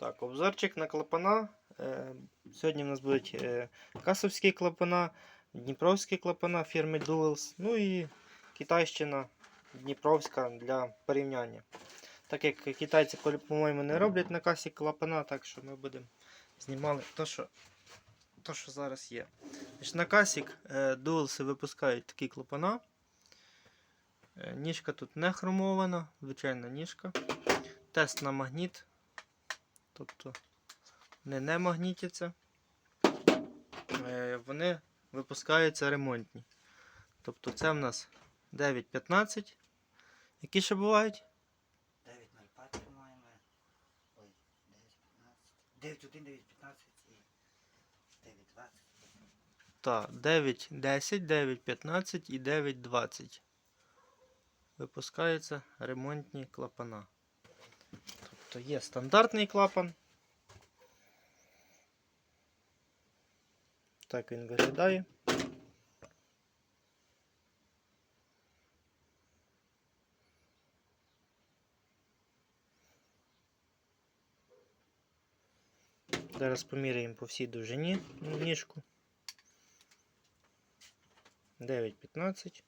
Так, обзорчик на клапана. Е, Сьогодні в нас будуть е, касовські клапана, дніпровські клапана фірми Duels, ну і китайщина Дніпровська для порівняння. Так як китайці, по- по-моєму, не роблять на касі клапана, так що ми будемо знімали то, що, то, що зараз є. Значить, на касі е, Duels випускають такі клапана. Ніжка тут не хромована, звичайна ніжка. Тест на магніт. Тобто вони не магнітяться. Е, Вони випускаються ремонтні. Тобто це в нас 9.15. Які ще бувають? 9.05 по-моєму. Ой, 9.15. 9.1, 9.15 і 9.20. Так, 9.10, 9.15 і 9.20. Випускаються ремонтні клапана. Тобто є стандартний клапан. Так він виглядає. Зараз поміряємо по всій довжині ніжку. 9.15.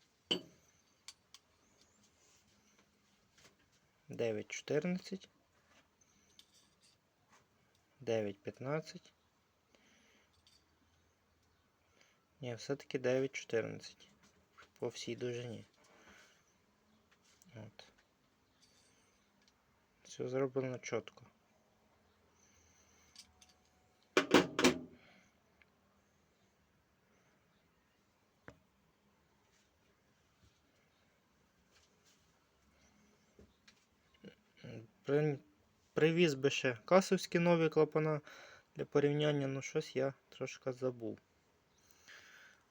9.14. 9.15. Ні, все-таки 9.14. По всій довжині. От. Все зроблено чітко. При- Привіз би ще касовські нові клапана для порівняння, ну щось я трошки забув.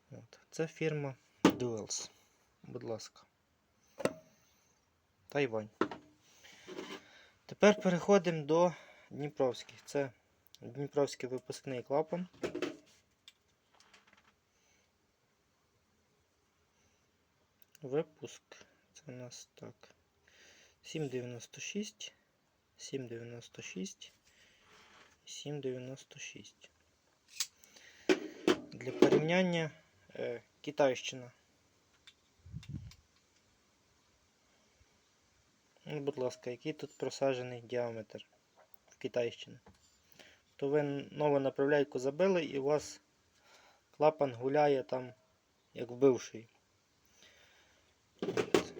От. Це фірма Duels. Будь ласка. Тайвань. Тепер переходимо до Дніпровських. Це Дніпровський випускний клапан. Випуск. Це у нас так. 796, 796, 796. Для порівняння е, Китайщина. Ну, будь ласка, який тут просаджений діаметр в Китайщині? То ви нову направляйку забили і у вас клапан гуляє там, як бивший. От.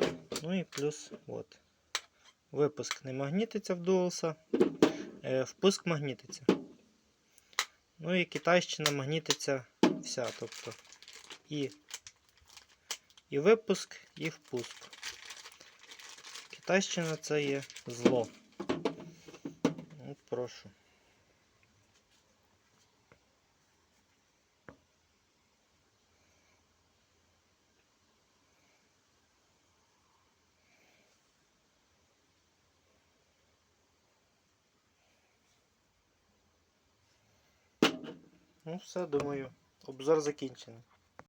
Ну і плюс от. Випуск не магнітиться в Дуалса, е, впуск магнітиться. Ну і китайщина магнітиться вся. Тобто і, і випуск, і впуск. Китайщина це є зло. Ну, прошу. Ну все, думаю, обзор закінчений.